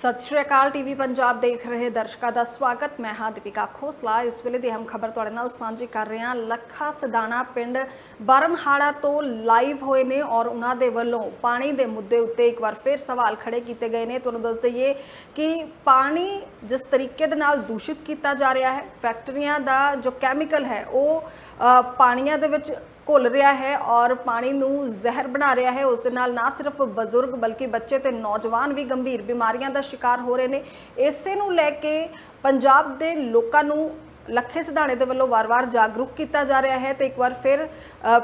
ਸਤਿ ਸ਼੍ਰੀ ਅਕਾਲ ਟੀਵੀ ਪੰਜਾਬ ਦੇਖ ਰਹੇ ਦਰਸ਼ਕਾਂ ਦਾ ਸਵਾਗਤ। ਮੈਂ ਹਾਂ ਦੀਪਿਕਾ ਖੋਸਲਾ। ਇਸ ਵੇਲੇ ਦੀ ਅਹਿਮ ਖਬਰ ਤੁਹਾਡੇ ਨਾਲ ਸਾਂਝੀ ਕਰ ਰਹੇ ਹਾਂ। ਲੱਖਾ ਸਦਾਣਾ ਪਿੰਡ ਬਰਨਹਾੜਾ ਤੋਂ ਲਾਈਵ ਹੋਏ ਨੇ ਔਰ ਉਹਨਾਂ ਦੇ ਵੱਲੋਂ ਪਾਣੀ ਦੇ ਮੁੱਦੇ ਉੱਤੇ ਇੱਕ ਵਾਰ ਫਿਰ ਸਵਾਲ ਖੜੇ ਕੀਤੇ ਗਏ ਨੇ। ਤੁਹਾਨੂੰ ਦੱਸ ਦਈਏ ਕਿ ਪਾਣੀ ਜਿਸ ਤਰੀਕੇ ਦੇ ਨਾਲ ਦੂਸ਼ਿਤ ਕੀਤਾ ਜਾ ਰਿਹਾ ਹੈ, ਫੈਕਟਰੀਆਂ ਦਾ ਜੋ ਕੈਮੀਕਲ ਹੈ, ਉਹ ਪਾਣੀਆਂ ਦੇ ਵਿੱਚ ਘੁਲ ਰਿਹਾ ਹੈ ਔਰ ਪਾਣੀ ਨੂੰ ਜ਼ਹਿਰ ਬਣਾ ਰਿਹਾ ਹੈ। ਉਸ ਦੇ ਨਾਲ ਨਾ ਸਿਰਫ ਬਜ਼ੁਰਗ ਬਲਕਿ ਬੱਚੇ ਤੇ ਨੌਜਵਾਨ ਵੀ ਗੰਭੀਰ ਬਿਮਾਰੀਆਂ ਦਾ ਸ਼ਿਕਾਰ ਹੋ ਰਹੇ ਨੇ। ਇਸੇ ਨੂੰ ਲੈ ਕੇ ਪੰਜਾਬ ਦੇ ਲੋਕਾਂ ਨੂੰ ਲੱਖੇ ਸਿਧਾਣੇ ਦੇ ਵੱਲੋਂ ਵਾਰ-ਵਾਰ ਜਾਗਰੂਕ ਕੀਤਾ ਜਾ ਰਿਹਾ ਹੈ ਤੇ ਇੱਕ ਵਾਰ ਫਿਰ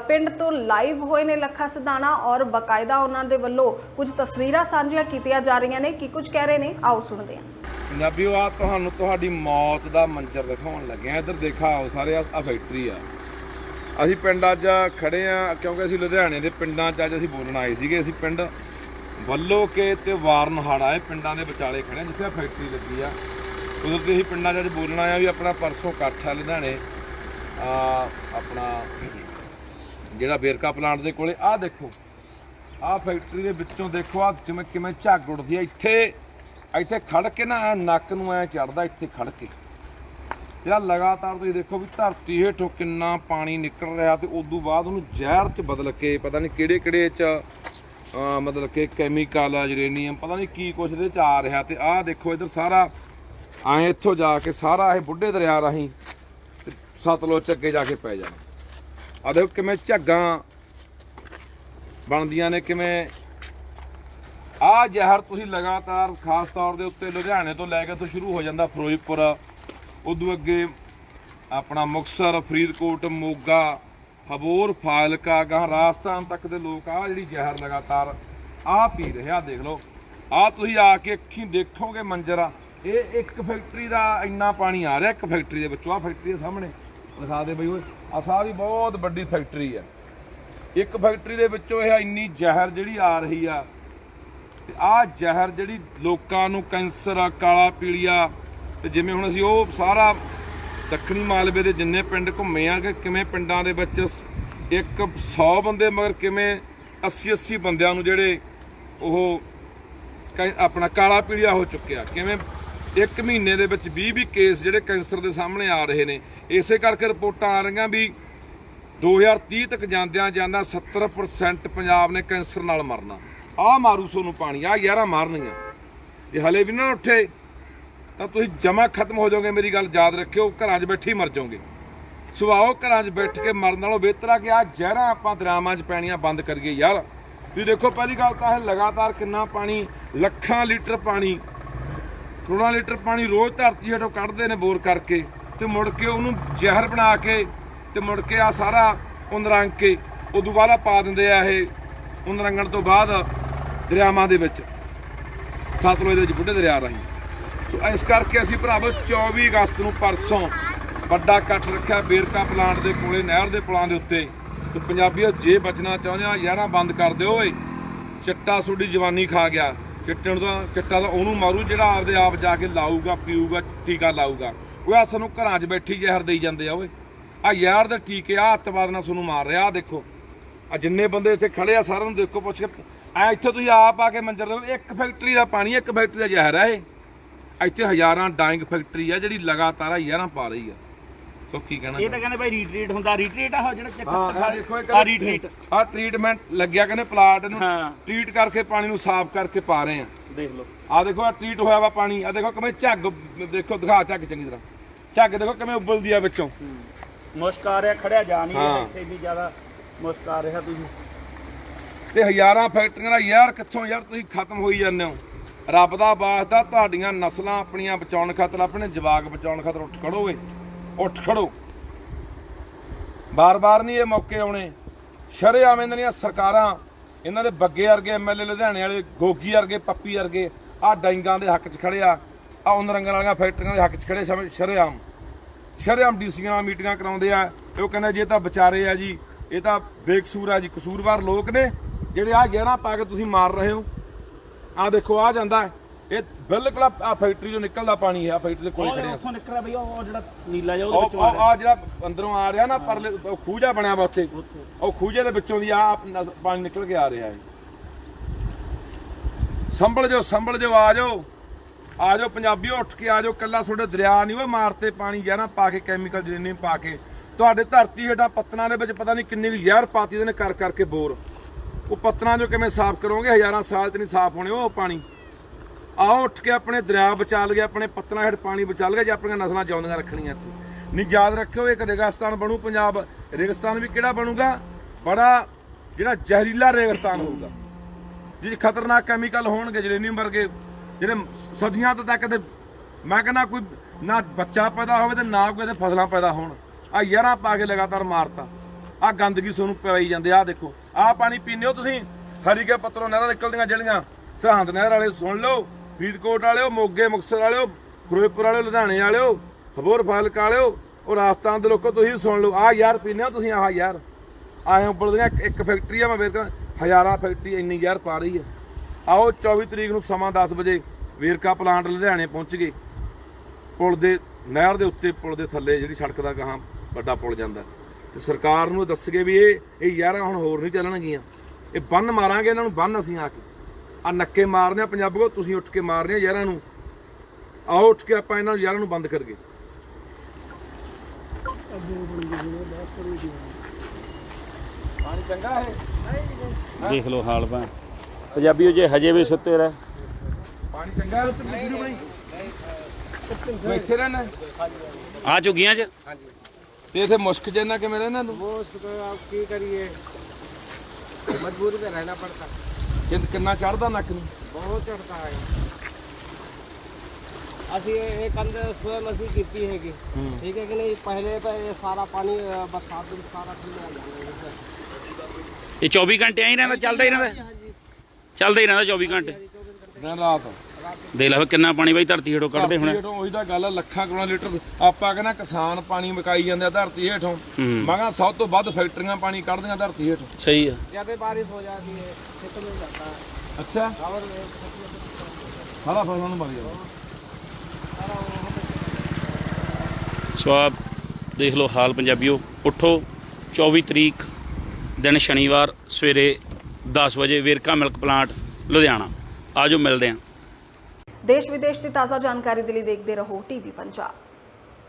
ਪਿੰਡ ਤੋਂ ਲਾਈਵ ਹੋਏ ਨੇ ਲੱਖਾ ਸਿਧਾਣਾ ਔਰ ਬਕਾਇਦਾ ਉਹਨਾਂ ਦੇ ਵੱਲੋਂ ਕੁਝ ਤਸਵੀਰਾਂ ਸਾਂਝੀਆਂ ਕੀਤੀਆਂ ਜਾ ਰਹੀਆਂ ਨੇ। ਕੀ ਕੁਝ ਕਹਿ ਰਹੇ ਨੇ? ਆਓ ਸੁਣਦੇ ਹਾਂ। ਪੰਜਾਬੀਓ ਆ ਤੁਹਾਨੂੰ ਤੁਹਾਡੀ ਮੌਤ ਦਾ ਮੰਜ਼ਰ ਦਿਖਾਉਣ ਲੱਗੇ ਆ ਇੱਧਰ ਦੇਖਾਓ ਸਾਰੇ ਆ ਫੈਕਟਰੀ ਆ। ਅਸੀਂ ਪਿੰਡ ਅੱਜ ਖੜੇ ਆ, ਕਿਉਂਕਿ ਅਸੀਂ ਲੁਧਿਆਣੇ ਦੇ ਪਿੰਡਾਂ 'ਚ ਅੱਜ ਅਸੀਂ ਬੋਲਣ ਆਏ ਸੀਗੇ, ਅਸੀਂ ਪਿੰਡ ਵੱਲੋਕੇ ਤੇ ਵਾਰਨਹਾੜਾ ਇਹ ਪਿੰਡਾਂ ਦੇ ਵਿਚਾਲੇ ਖੜੇ ਆ, ਜਿੱਥੇ ਆਹ ਫੈਕਟਰੀ ਲੱਗੀ ਆ। ਉਦੋਂ ਅਸੀਂ ਪਿੰਡਾਂ 'ਚ ਅੱਜ ਬੋਲਣ ਆਏ ਆ ਵੀ ਆਪਣਾ ਪਰਸੋਂ ਇਕੱਠ ਆ ਲੁਧਿਆਣੇ। ਆ ਆਪਣਾ ਜਿਹੜਾ ਬੇਰਕਾ ਪਲਾਂਟ ਦੇ ਕੋਲੇ, ਆਹ ਦੇਖੋ, ਆਹ ਫੈਕਟਰੀ ਦੇ ਵਿੱਚੋਂ ਦੇਖੋ ਆ ਜਿਵੇਂ ਕਿਵੇਂ ਝੱਗ ਉੱਡਦੀ ਆ। ਇੱਥੇ ਇੱਥੇ ਖੜ ਕੇ ਨਾ ਐਂ ਨੱਕ ਨੂੰ ਐ ਚੜਦਾ ਇੱਥੇ ਖੜ ਕੇ। ਜਿਹੜਾ ਲਗਾਤਾਰ ਤੁਸੀਂ ਦੇਖੋ ਵੀ ਧਰਤੀ ਹੇਠੋਂ ਕਿੰਨਾ ਪਾਣੀ ਨਿਕਲ ਰਿਹਾ ਤੇ ਤੋਂ ਬਾਅਦ ਉਹਨੂੰ ਜ਼ਹਿਰ ਚ ਬਦਲ ਕੇ, ਪਤਾ ਨਹੀਂ ਕਿਹੜੇ ਕਿਹੜੇ ਚ ਮਤਲਬ ਕਿ ਕੈਮੀਕਲ ਯੂਰੇਨੀਅਮ ਪਤਾ ਨਹੀਂ ਕੀ ਕੁਛ ਇਹਦੇ ਚ ਆ ਰਿਹਾ ਤੇ ਆਹ ਦੇਖੋ ਇਧਰ ਸਾਰਾ ਆਏ ਇੱਥੋਂ ਜਾ ਕੇ ਸਾਰਾ ਇਹ ਬੁੱਢੇ ਦਰਿਆ ਰਾਹੀਂ ਤੇ ਸਤਲੁਜ ਚ ਅੱਗੇ ਜਾ ਕੇ ਪੈ ਜਾਣਾ। ਆ ਦੇਖੋ ਕਿਵੇਂ ਝੱਗਾਂ ਬਣਦੀਆਂ ਨੇ, ਕਿਵੇਂ ਆ ਜ਼ਹਿਰ ਤੁਸੀਂ ਲਗਾਤਾਰ ਖਾਸ ਤੌਰ ਦੇ ਉੱਤੇ ਲੁਧਿਆਣੇ ਤੋਂ ਲੈ ਕੇ ਤੋਂ ਸ਼ੁਰੂ ਹੋ ਜਾਂਦਾ ਫਿਰੋਜ਼ਪੁਰ ਉਦੋਂ ਅੱਗੇ ਆਪਣਾ ਮੁਕਸਰ ਫਰੀਦਕੋਟ, ਮੋਗਾ, ਹਬੋਰ, ਫਾਜ਼ਿਲਕਾ ਗਾਂ ਰਾਜਸਥਾਨ ਤੱਕ ਦੇ ਲੋਕ ਆ ਜਿਹੜੀ ਜ਼ਹਿਰ ਲਗਾਤਾਰ ਆ ਪੀ ਰਹੇ ਆ, ਦੇਖ ਲਓ। ਆ ਤੁਸੀਂ ਆ ਕੇ ਅੱਖੀਂ ਦੇਖੋਗੇ ਮੰਜ਼ਰ ਆ। ਇਹ ਇੱਕ ਫੈਕਟਰੀ ਦਾ ਇੰਨਾ ਪਾਣੀ ਆ ਰਿਹਾ, ਇੱਕ ਫੈਕਟਰੀ ਦੇ ਵਿੱਚੋਂ ਆ ਫੈਕਟਰੀ ਦੇ ਸਾਹਮਣੇ। ਦਿਖਾ ਦੇ ਬਈ ਓਏ ਆ ਸਾਰੀ ਬਹੁਤ ਵੱਡੀ ਫੈਕਟਰੀ ਆ। ਇੱਕ ਫੈਕਟਰੀ ਦੇ ਵਿੱਚੋਂ ਇਹ ਇੰਨੀ ਜ਼ਹਿਰ ਜਿਹੜੀ ਆ ਰਹੀ ਆ। ਤੇ ਆਹ ਜ਼ਹਿਰ ਜਿਹੜੀ ਲੋਕਾਂ ਨੂੰ ਕੈਂਸਰ ਆ, ਕਾਲਾ ਪੀਲੀਆ ਤੇ ਜਿਵੇਂ ਹੁਣ ਅਸੀਂ ਉਹ ਸਾਰਾ ਦੱਖਣੀ ਮਾਲਵੇ ਦੇ ਜਿੰਨੇ ਪਿੰਡ ਘੁੰਮੇ ਆ ਕਿ ਕਿਵੇਂ ਪਿੰਡਾਂ ਦੇ ਵਿੱਚ ਇੱਕ 100 ਬੰਦੇ ਮਗਰ ਕਿਵੇਂ 80 80 ਬੰਦਿਆਂ ਨੂੰ ਜਿਹੜੇ ਉਹ ਕੈ- ਆਪਣਾ ਕਾਲਾ ਪੀਲੀਆ ਹੋ ਚੁੱਕਿਆ, ਕਿਵੇਂ ਇੱਕ ਮਹੀਨੇ ਦੇ ਵਿੱਚ 20 20 ਕੇਸ ਜਿਹੜੇ ਕੈਂਸਰ ਦੇ ਸਾਹਮਣੇ ਆ ਰਹੇ ਨੇ। ਇਸੇ ਕਰਕੇ ਰਿਪੋਰਟਾਂ ਆ ਰਹੀਆਂ ਵੀ 2030 ਤੱਕ ਜਾਂਦਿਆਂ ਜਾਂਦਾ 70% ਪੰਜਾਬ ਨੇ ਕੈਂਸਰ ਨਾਲ ਮਰਨਾ। ਆਹ ਮਾਰੂ ਸੋਨੂੰ ਪਾਣੀ ਆ 11 ਮਾਰਨੀਆਂ। ਜੇ ਹਲੇ ਵੀ ਨਾ ਉੱਠੇ। ਤਾਂ ਤੁਸੀਂ ਜਮਾ ਖਤਮ ਹੋ ਜਾਓਗੇ ਮੇਰੀ ਗੱਲ, ਯਾਦ ਰੱਖਿਓ, ਘਰਾਂ 'ਚ ਬੈਠੇ ਹੀ ਮਰ ਜਾਓਗੇ। ਸੁਭਾਓ, ਘਰਾਂ 'ਚ ਬੈਠ ਕੇ ਮਰਨ ਨਾਲੋਂ ਬਿਹਤਰ ਆ ਕਿ ਆ ਜ਼ਹਿਰਾਂ ਆਪਾਂ ਦਰਿਆਵਾਂ 'ਚ ਪੈਣੀਆਂ ਬੰਦ ਕਰੀਏ ਯਾਰ। ਤੁਸੀਂ ਦੇਖੋ, ਪਹਿਲੀ ਗੱਲ ਤਾਂ ਇਹ ਲਗਾਤਾਰ ਕਿੰਨਾ ਪਾਣੀ, ਲੱਖਾਂ ਲੀਟਰ ਪਾਣੀ, ਕਰੋੜਾਂ ਲੀਟਰ ਪਾਣੀ ਰੋਜ਼ ਧਰਤੀ ਹੇਠੋਂ ਕੱਢਦੇ ਨੇ ਬੋਰ ਕਰਕੇ, ਤੇ ਮੁੜ ਕੇ ਉਹਨੂੰ ਜ਼ਹਿਰ ਬਣਾ ਕੇ, ਤੇ ਮੁੜ ਕੇ ਆ ਸਾਰਾ ਉਹਨ ਰੰਗ ਕੇ, ਉਦੋਂ ਬਾਅਦ ਆ ਪਾ ਦਿੰਦੇ ਆ ਇਹ ਉਹਨ ਤੋਂ ਬਾਅਦ ਦਰਿਆਵਾਂ ਦੇ ਵਿੱਚ। ਸਤਲੁਜ ਦੇ ਵਿੱਚ ਬੁੱਢੇ ਦਰਿਆ ਰਾਹੀਂ। ਸੋ ਇਸ ਕਰਕੇ ਅਸੀਂ ਭਰਾਵੋ 24 ਅਗਸਤ ਨੂੰ ਪਰਸੋਂ ਵੱਡਾ ਇਕੱਠ ਰੱਖਿਆ ਬੇਰਕਾ ਪਲਾਂਟ ਦੇ ਕੋਲੇ, ਨਹਿਰ ਦੇ ਪੁਲਾਂ ਦੇ ਉੱਤੇ। ਤੇ ਪੰਜਾਬੀਓ, ਜੇ ਬਚਣਾ ਚਾਹੁੰਦੇ ਆ ਯਾਰਾਂ ਬੰਦ ਕਰ ਦਿਓ ਓਏ। ਚਿੱਟਾ ਤੁਹਾਡੀ ਜਵਾਨੀ ਖਾ ਗਿਆ। ਚਿੱਟੇ ਨੂੰ ਤਾਂ, ਚਿੱਟਾ ਤਾਂ ਉਹਨੂੰ ਮਾਰੂ, ਜਿਹੜਾ ਆਪਦੇ ਆਪ ਜਾ ਕੇ ਲਾਊਗਾ, ਪੀਊਗਾ, ਟੀਕਾ ਲਾਊਗਾ। ਉਹ ਆ ਸਾਨੂੰ ਘਰਾਂ 'ਚ ਬੈਠੀ ਜ਼ਹਿਰ ਦੇਈ ਜਾਂਦੇ ਆ ਓਏ। ਆ ਯਾਰ ਦੇ ਟੀਕੇ ਆ ਅੱਤਵਾਦ ਨਾਲ ਤੁਹਾਨੂੰ ਮਾਰ ਰਿਹਾ ਆ ਦੇਖੋ। ਆ ਜਿੰਨੇ ਬੰਦੇ ਇੱਥੇ ਖੜੇ ਆ, ਸਾਰਿਆਂ ਨੂੰ ਦੇਖੋ, ਪੁੱਛ ਕੇ ਆ ਇੱਥੇ ਤੁਸੀਂ ਆਪ ਆ ਕੇ ਮੰਜਰ ਦੇਖੋ ਇੱਕ ਫੈਕਟਰੀ ਦਾ ਪਾਣੀ, ਇੱਕ ਫੈਕਟਰੀ ਦਾ ਜ਼ਹਿਰ ਆ ਇਹ। ਇੱਥੇ ਹਜ਼ਾਰਾਂ ਡਾਈਂਗ ਫੈਕਟਰੀ ਆ ਜਿਹੜੀ ਲਗਾਤਾਰ ਆ ਜ਼ਹਿਰਾਂ ਪਾ ਰਹੀ ਆ। ਸੋ ਕੀ ਕਹਿਣਾ ਇਹ ਤਾਂ ਕਹਿੰਦੇ ਭਾਈ ਰੀਟਰੀਟ ਹੁੰਦਾ ਰੀਟਰੀਟ ਆ ਜਿਹੜਾ ਚੱਕਰ ਆ ਦੇਖੋ ਆ ਰੀਟਰੀਟ ਆ ਟ੍ਰੀਟਮੈਂਟ ਲੱਗਿਆ ਕਹਿੰਦੇ ਪਲਾਟ ਨੂੰ ਟ੍ਰੀਟ ਕਰਕੇ ਪਾਣੀ ਨੂੰ ਸਾਫ਼ ਕਰਕੇ ਪਾ ਰਹੇ ਆ। ਦੇਖ ਲਓ। ਆ ਦੇਖੋ ਆ ਟ੍ਰੀਟ ਹੋਇਆ ਵਾ ਪਾਣੀ ਆ ਦੇਖੋ ਕਿਵੇਂ ਝੱਗ ਦੇਖੋ ਦਿਖਾ ਝੱਗ ਚੰਗੀ ਤਰ੍ਹਾਂ। ਝੱਗ ਦੇਖੋ ਕਿਵੇਂ ਉਬਲਦੀ ਆ ਵਿੱਚੋਂ। ਮੁਸ਼ਕ ਆ ਰਿਹਾ ਖੜਿਆ ਜਾ ਨਹੀਂ ਰਿਹਾ। ਇੱਥੇ ਇੰਨੀ ਜ਼ਿਆਦਾ ਮੁਸ਼ਕ ਆ ਰਿਹਾ ਤੁਸੀਂ। ਤੇ ਹਜ਼ਾਰਾਂ ਫੈਕਟਰੀਆਂ ਦਾ ਯਾਰ ਕਿੱਥੋਂ ਯਾਰ ਤੁਸੀਂ ਖਤਮ ਹੋਈ ਜਾਂਦੇ ਹੋ? ਰੱਬ ਦਾ ਵਾਸਤਾ, ਤੁਹਾਡੀਆਂ ਨਸਲਾਂ ਆਪਣੀਆਂ ਬਚਾਉਣ ਖਾਤਰ, ਆਪਣੇ ਜਵਾਕ ਬਚਾਉਣ ਖਾਤਰ ਉੱਠ ਖੜੋਗੇ ਉੱਠ ਖੜੋ। ਬਾਰ-ਬਾਰ ਨਹੀਂ ਇਹ ਮੌਕੇ ਆਉਣੇ। ਸ਼ਰੇਆਮ ਇਹਨਾਂ ਦੀਆਂ ਸਰਕਾਰਾਂ, ਇਹਨਾਂ ਦੇ ਬੱਗੇ ਵਰਗੇ ਐਮਐਲਏ ਲੁਧਿਆਣੇ ਵਾਲੇ, ਗੋਗੀ ਵਰਗੇ, ਪੱਪੀ ਵਰਗੇ ਆ ਡਾਈਂਗਾਂ ਦੇ ਹੱਕ 'ਚ ਖੜੇ ਆ ਆ ਉਹਨਾਂ ਵਾਲੀਆਂ ਫੈਕਟਰੀਆਂ ਦੇ ਹੱਕ 'ਚ ਖੜੇ ਸ਼ਮ- ਸ਼ਰੇਆਮ ਸ਼ਰੇਆਮ ਡੀਸੀਆਂ ਨਾਲ ਮੀਟਿੰਗਾਂ ਕਰਾਉਂਦੇ ਆ ਉਹ ਕਹਿੰਦੇ ਜੇ ਤਾਂ ਵਿਚਾਰੇ ਆ ਜੀ, ਇਹ ਤਾਂ ਬੇਕਸੂਰ ਆ ਜੀ, ਕਸੂਰਵਾਰ ਲੋਕ ਨੇ, ਜਿਹੜੇ ਆ ਗਹਿਣਾ ਪਾ ਕੇ ਤੁਸੀਂ ਮਾਰ ਰਹੇ ਹੋ। ਆ ਦੇਖੋ ਆ ਜਾਂਦਾ ਹੈ। ਇਹ ਬਿਲਕੁਲ ਆ ਫੈਕਟਰੀ ਚੋਂ ਨਿਕਲਦਾ ਪਾਣੀ ਹੈ ਆ ਫੈਕਟਰੀ ਦੇ ਕੋਲੇ ਖੜੇ ਆ। ਉੱਥੋਂ ਨਿਕਲ ਰਿਹਾ ਬਈ ਉਹ ਜਿਹੜਾ ਨੀਲਾ ਜਿਹਾ ਉਹਦੇ ਉਹ ਵਿੱਚੋਂ ਆ ਆ ਜਿਹੜਾ ਅੰਦਰੋਂ ਆ ਰਿਹਾ ਨਾ ਪਰਲੇ ਉਹ ਖੂਜਾ ਬਣਿਆ ਵਾ ਉੱਥੇ। ਉਹ ਖੂਜੇ ਦੇ ਵਿੱਚੋਂ ਦੀ ਆ ਪਾਣੀ ਨਿਕਲ ਕੇ ਆ ਰਿਹਾ ਹੈ। ਸੰਭਲ ਜਾਓ ਸੰਭਲ ਜਾਓ ਆ ਜਾਓ। ਆ ਜਾਓ ਪੰਜਾਬੀਓ ਉੱਠ ਕੇ ਆ ਜਾਓ। ਕੱਲਾ ਤੁਹਾਡੇ ਦਰਿਆ ਨਹੀਂ ਉਹ ਮਾਰਤੇ ਪਾਣੀ ਜ਼ਹਿਰਾਂ ਪਾ ਕੇ ਕੈਮੀਕਲ ਜਰੀਨੀ ਪਾ ਕੇ। ਤੁਹਾਡੇ ਧਰਤੀ ਹੇਠਾਂ ਪੱਤਨਾਂ ਦੇ ਵਿੱਚ ਪਤਾ ਨਹੀਂ ਕਿੰਨੀ ਕੁ ਜ਼ਹਿਰ ਪਾਤੀ ਇਹਨੇ ਕਰ ਕਰਕੇ ਬੋਰ। ਉਹ ਪੱਤਰਾਂ ਜੋ ਕਿਵੇਂ ਸਾਫ਼ ਕਰੋਗੇ, ਹਜ਼ਾਰਾਂ ਸਾਲ ਚ ਨਹੀਂ ਸਾਫ਼ ਹੋਣੇ ਉਹ ਪਾਣੀ। ਆਓ ਉੱਠ ਕੇ ਆਪਣੇ ਦਰਿਆ ਬਚਾ ਲਈਏ, ਆਪਣੇ ਪੱਤਰਾਂ ਹੇਠ ਪਾਣੀ ਬਚਾ ਲਈਏ, ਜੇ ਆਪਣੀਆਂ ਨਸਲਾਂ ਜਿਉਂਦੀਆਂ ਰੱਖਣੀਆਂ ਇੱਥੇ। ਨਹੀਂ, ਯਾਦ ਰੱਖਿਓ, ਇੱਕ ਰੇਗਿਸਤਾਨ ਬਣੂ ਪੰਜਾਬ, ਰੇਗਿਸਤਾਨ ਵੀ ਕਿਹੜਾ ਬਣੂਗਾ? ਬੜਾ ਜਿਹੜਾ ਜ਼ਹਿਰੀਲਾ ਰੇਗਿਸਤਾਨ ਹੋਊਗਾ ਜਿਹਦੇ ਖਤਰਨਾਕ ਕੈਮੀਕਲ ਹੋਣਗੇ, ਜਰੇਨੀਅਮ ਵਰਗੇ, ਜਿਹੜੇ ਸਦੀਆਂ ਤੋਂ ਤੱਕ ਦੇ ਮੈਂ ਕਹਿੰਦਾ ਕੋਈ ਨਾ ਬੱਚਾ ਪੈਦਾ ਹੋਵੇ ਤੇ ਨਾ ਕੋਈ ਇਹਦੇ ਫਸਲਾਂ ਪੈਦਾ ਹੋਣ। ਆ ਯਾਰਾਂ ਪਾ ਕੇ ਲਗਾਤਾਰ ਮਾਰਤਾ। ਆ ਗੰਦਗੀ ਤੁਹਾਨੂੰ ਪਵਾਈ ਜਾਂਦੇ ਆ ਦੇਖੋ ਆ ਪਾਣੀ ਪੀਂਦੇ ਹੋ ਤੁਸੀਂ, ਹਰੀਕੇ ਪੱਤਰੋਂ ਨਹਿਰਾਂ ਨਿਕਲਦੀਆਂ ਜਿਹੜੀਆਂ, ਸਰਹੰਦ ਨਹਿਰ ਵਾਲੇ ਸੁਣ ਲਓ, ਫਰੀਦਕੋਟ ਵਾਲਿਓ, ਮੋਗੇ, ਮੁਕਤਸਰ ਵਾਲਿਓ, ਫਿਰੋਜ਼ਪੁਰ ਵਾਲਿਓ, ਲੁਧਿਆਣੇ ਵਾਲਿਓ, ਹਬੋਰ ਫਾਲਕ ਵਾਲਿਓ, ਉਹ ਰਾਜਸਥਾਨ ਦੇ ਲੋਕੋ ਤੁਸੀਂ ਸੁਣ ਲਓ ਆ ਯਾਰ ਪੀਂਦੇ ਹੋ ਤੁਸੀਂ, ਆਹ ਯਾਰ। ਆਏ ਉੱਪਰ ਇੱਕ- ਇੱਕ ਫੈਕਟਰੀ ਆ, ਮੈਂ ਵੇਖਦਾ, ਹਜ਼ਾਰਾਂ ਫੈਕਟਰੀ ਇੰਨੀ ਯਾਰ ਪਾ ਰਹੀ ਹੈ ਆਓ 24 ਤਰੀਕ ਨੂੰ ਸਮਾਂ 10 ਵਜੇ ਵੇਰਕਾ ਪਲਾਂਟ ਲੁਧਿਆਣੇ ਪਹੁੰਚ ਗਏ। ਪੁਲ ਦੇ, ਨਹਿਰ ਦੇ ਉੱਤੇ, ਪੁਲ ਦੇ ਥੱਲੇ, ਜਿਹੜੀ ਸੜਕ ਦਾ ਗਾਹਾਂ ਵੱਡਾ ਪੁਲ ਜਾਂਦਾ। ਸਰਕਾਰ ਨੂੰ ਦੱਸ ਗਏ ਵੀ ਇਹ ਇਹ ਯਾਰਾਂ ਹੁਣ ਹੋਰ ਨਹੀਂ ਚੱਲਣਗੀਆਂ। ਇਹ ਬੰਨ ਮਾਰਾਂਗੇ ਇਹਨਾਂ ਨੂੰ ਬੰਨ ਅਸੀਂ ਆ ਕੇ। ਆ ਨੱਕੇ ਮਾਰਨੇ ਆ ਪੰਜਾਬੀਓ ਤੁਸੀਂ ਉੱਠ ਕੇ ਮਾਰਨੇ ਆ ਯਾਰਾਂ ਨੂੰ। ਆਓ ਉੱਠ ਕੇ ਆਪਾਂ ਇਹਨਾਂ ਨੂੰ ਯਾਰਾਂ ਨੂੰ ਬੰਦ ਕਰਗੇ ਪਾਣੀ ਚੰਗਾ ਹੈ? ਦੇਖ ਲਓ ਹਾਲ ਬਾ ਪੰਜਾਬੀਓ ਜੇ ਹਜੇ ਵੀ ਸੁੱਤੇ ਰਹਿ ਪਾਣੀ ਚੰਗਾ ਹੈ ਤੇ ਵੀਡੀਓ ਬਣਾਈ? ਇੱਥੇ ਰਹਿਣਾ। ਆ ਚੁਗੀਆਂ ਚ? ਤੇ ਇਥੇ ਮੁਸ਼ਕ ਜੈਨਾ ਕਿਵੇਂ ਰਹਿਣਾ ਤੂੰ वो उसको आप की करिए मजबूरी में रहना पड़ता ਕਿੰਨ ਕਿੰਨਾ ਚੜਦਾ ਨੱਕ ਨੂੰ बहुत चढ़ता है ਅਸੀਂ एक अंदर स्वयं ਅਸੀਂ ਕੀਤੀ ਹੈਗੀ ਠੀਕ ਹੈ ਕਿ ਨਹੀਂ ਪਹਿਲੇ ਤਾਂ ਇਹ ਸਾਰਾ ਪਾਣੀ ਅ, ਬਰਸਾਤ ਵਿੱਚ ਸਾਰਾ ਖੁੱਲੇ ਆ ਜਾਂਦਾ ਹੈ ਇਹ 24 ਘੰਟੇ ਆਈ ਰਹਿੰਦਾ ਚੱਲਦਾ ਹੀ ਰਹਿੰਦਾ ਚੱਲਦਾ ਹੀ ਰਹਿੰਦਾ 24 ਘੰਟੇ ਦਿਨ ਰਾਤ ਦੇਖ ਲੈ ਫਿਰ ਕਿੰਨਾ ਪਾਣੀ ਬਾਈ ਧਰਤੀ ਹੇਠੋਂ ਕੱਢਦੇ ਹੁਣ ਹੇਠੋਂ ਉਹੀ ਤਾਂ ਗੱਲ ਆ ਲੱਖਾਂ ਕਰੋੜਾਂ ਲੀਟਰ ਆਪਾਂ ਕਹਿੰਦਾ ਕਿਸਾਨ ਪਾਣੀ ਮਕਾਈ ਜਾਂਦੇ ਆ ਧਰਤੀ ਹੇਠੋਂ ਹੂੰ ਮੈਂ ਕਹਿੰਦਾ ਸਭ ਤੋਂ ਵੱਧ ਫੈਕਟਰੀਆਂ ਪਾਣੀ ਕੱਢਦੀਆਂ ਧਰਤੀ ਹੇਠੋਂ ਸਹੀ ਆ ज्यादा बारिश हो जाती है खेतों में जाता है ਅੱਛਾ और ਸਾਰਾ ਫਸਲਾਂ ਨੂੰ ਮਰ ਜਾਂਦਾ ਸੋ ਆਪ ਦੇਖ ਲਓ ਹਾਲ ਪੰਜਾਬੀਓ ਉੱਠੋ 24 ਤਰੀਕ ਦਿਨ ਸ਼ਨੀਵਾਰ ਸਵੇਰੇ 10 ਵਜੇ ਵੇਰਕਾ ਮਿਲਕ ਪਲਾਂਟ ਲੁਧਿਆਣਾ ਆਜੋ ਮਿਲਦੇ ਆਂ ਦੇਸ਼ ਵਿਦੇਸ਼ ਦੀ ਤਾਜ਼ਾ ਜਾਣਕਾਰੀ ਦੇ ਲਈ ਦੇਖਦੇ ਰਹੋ ਟੀਵੀ ਪੰਜਾਬ।